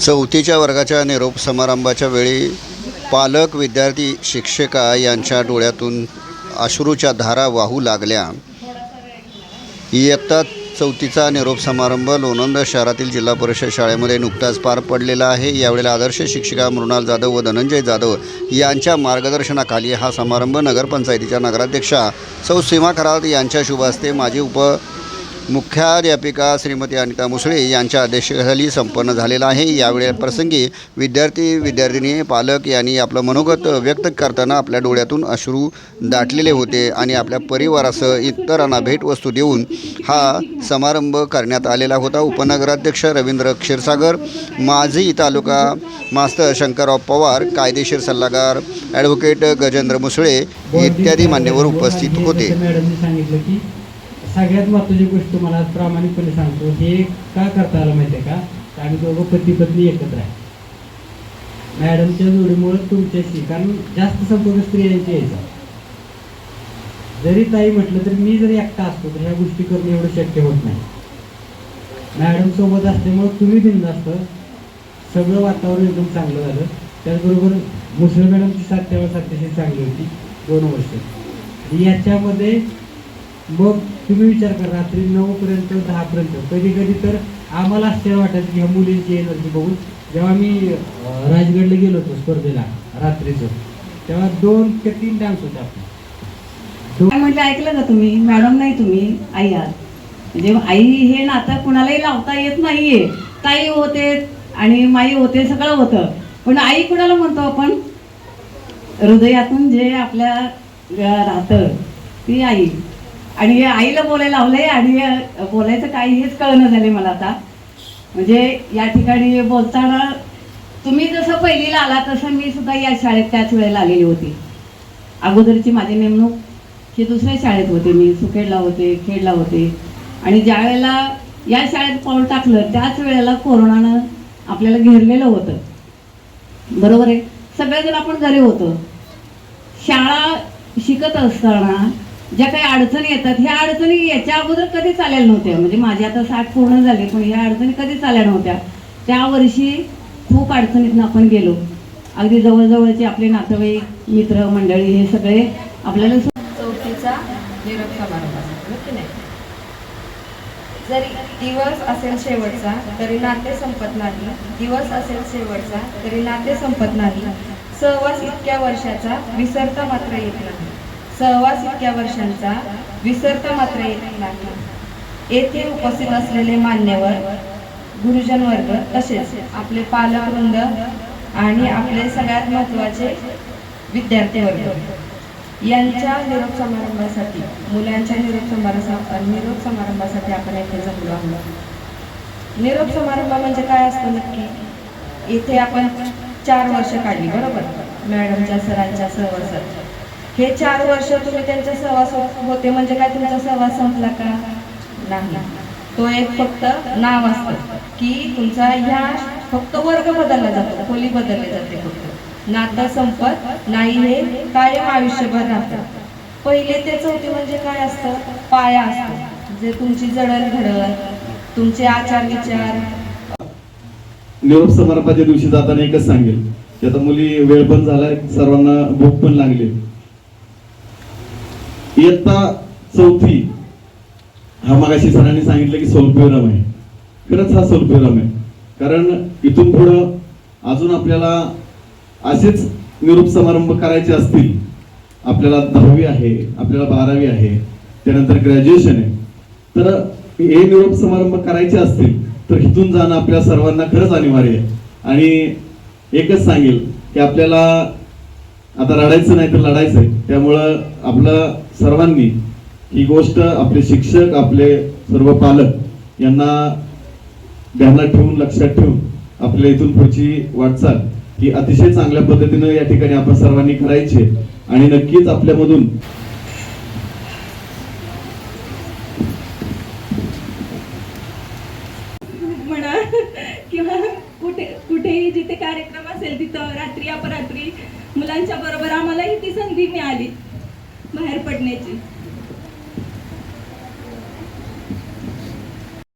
चौथीच्या वर्गाच्या निरोप समारंभाच्या वेळी पालक विद्यार्थी शिक्षिका यांच्या डोळ्यातून अश्रूच्या धारा वाहू लागल्या. इयत्ता चौथीचा निरोप समारंभ लोणंद शहरातील जिल्हा परिषद शाळेमध्ये नुकताच पार पडलेला आहे. यावेळेला आदर्श शिक्षिका मृणाल जाधव व धनंजय जाधव यांच्या मार्गदर्शनाखाली हा समारंभ नगरपंचायतीच्या नगराध्यक्षा सौ सीमा खरात यांच्या शुभ हस्ते माजी उप मुख्याध्यापिका श्रीमती अनिता मुसळे यांच्या अध्यक्षतेखाली संपन्न झालेला आहे. यावेळी प्रसंगी विद्यार्थी विद्यार्थिनी पालक यांनी आपलं मनोगत व्यक्त करताना आपल्या डोळ्यातून अश्रू दाटलेले होते आणि आपल्या परिवारासह इतरांना भेटवस्तू देऊन हा समारंभ करण्यात आलेला होता. उपनगराध्यक्ष रवींद्र क्षीरसागर माजी तालुका मास्तर शंकरराव पवार कायदेशीर सल्लागार ॲडव्होकेट गजेंद्र मुसळे इत्यादी मान्यवर उपस्थित होते. सांगितलं की सगळ्यात महत्वाची गोष्ट मला प्रामाणिकपणे सांगतो हे का करता आलं माहिती आहे का? आम्ही दोघं पती पत्नी एकत्र आहे. मॅडमच्या जोडीमुळे तुमच्याशी कारण जास्त संपर्क स्त्रियांची यायचा जरी ताई म्हटलं तरी मी जरी एकटा असतो तर ह्या गोष्टी करणं एवढं शक्य होत नाही. मॅडम सोबत असल्यामुळे तुम्ही बिंदास्त सगळं वातावरण एकदम चांगलं झालं. त्याचबरोबर मुसळ मॅडमची सात तेव्हा अतिशय चांगली होती दोन वर्ष. याच्यामध्ये मग तुम्ही विचार करा रात्री नऊ पर्यंत दहा पर्यंत. कधी कधी तर आम्हाला आश्चर्य वाटायचं की ह्या मुलींची एनर्जी बघून जेव्हा मी राजगडला गेलो होतो स्पर्धेला रात्रीचं तेव्हा दोन ते तीन डान्स होते आपले. म्हटलं ऐकलं का तुम्ही? मॅडम नाही तुम्ही आई आहात. म्हणजे आई हे नातं कुणालाही लावता येत नाहीये. ताई होते आणि माई होते सगळं होतं. पण आई कुणाला म्हणतो आपण? हृदयातून जे आपल्या राहतं ती आई. आणि आईला बोलायला लावलंय आणि बोलायचं काही हेच कळणं झाले मला आता. म्हणजे या ठिकाणी बोलताना तुम्ही जसं पहिलीला आला तसं मी सुद्धा या शाळेत त्याच वेळेला आलेली होती. अगोदरची माझी नेमणूक ही दुसऱ्या शाळेत होते. मी सुखेडला होते खेडला होते. आणि ज्या वेळेला या शाळेत पाऊल टाकलं त्याच वेळेला कोरोनानं आपल्याला घेरलेलं होतं. बरोबर आहे? सगळेजण आपण घरी होतो. शाळा शिकत असताना ज्या काही अडचणी येतात ह्या अडचणी याच्या अगोदर कधीच आलेल्या नव्हत्या? म्हणजे माझी आता साठ पूर्ण झाली पण ह्या अडचणी कधीच आल्या नव्हत्या? त्या वर्षी खूप अडचणीतनं आपण गेलो. अगदी जवळजवळचे आपले नातेवाईक मित्र मंडळी हे सगळे आपल्याला चौथीचा निरोप हो समारंभ जरी दिवस असेल शेवटचा तरी नाते संपत नाही. दिवस असेल शेवटचा तरी नाते संपत नाही. सहवास इतक्या वर्षाचा विसरता मात्र येत नाही. सहवास इतक्या वर्षांचा विसरता मात्र येत नाही. येथे उपस्थित असलेले मान्यवर गुरुजन वर्ग तसेच आपले पालकवृंद आणि आपले सगळ्यात महत्त्वाचे विद्यार्थी वर्ग. यांच्या निरोप समारंभासाठी मुलांच्या निरोप समारंभा निरोप समारंभासाठी आपण येथे जमलो आहोत. निरोप समारंभ म्हणजे काय असतं नक्की? इथे आपण चार वर्ष काढली बरोबर? मॅडमच्या सरांच्या सहवासात. हे चार वर्ष तुम्ही त्यांच्या सहवास होते म्हणजे काय तुमचा सहवास संपला का? नाही. तो एक फक्त नाव असतं की तुमचा ह्या फक्त वर्ग बदलला जातो खोली बदलली जाते फक्त. नातं संपत नाही हे कायम आयुष्यभर राहतं. पहिले ते चौथे म्हणजे काय असतं? पाया असतो. जे तुमची जडणघडण तुमचे आचार विचार. निरोप समारंभाच्या दिवशी जाताना एकच सांगेल की आता मुली वेळ पण झालाय सर्वांना भूक पण लागली. इयत्ता चौथी. हा मगाशी सरांनी सांगितलं की सोलप्युरम आहे. खरंच हा सोलप्युरम आहे. कारण इथून पुढं अजून आपल्याला असेच निरूप समारंभ करायचे असतील. आपल्याला दहावी आहे आपल्याला बारावी आहे त्यानंतर ग्रॅज्युएशन आहे. तर हे निरोप समारंभ करायचे असतील तर इथून जाणं आपल्या सर्वांना खरंच अनिवार्य आहे. आणि एकच सांगेल की आपल्याला आता रडायचं नाही तर लढायचं आहे. त्यामुळं आपलं सर्वांनी ही गोष्ट आपले शिक्षक आपले सर्व पालक यांना ध्यानात ठेवून लक्षात ठेवून आपल्या इथून पुढची वाटचाल ही अतिशय चांगल्या पद्धतीनं या ठिकाणी आपण सर्वांनी करायची आणि नक्कीच आपल्यामधून म्हणा किंवा कुठे कुठेही जिथे कार्यक्रम असेल तिथं रात्री अपरात्री मुलांच्या बरोबर आम्हालाही ती संधी मिळाली. बाहेर पडण्याची.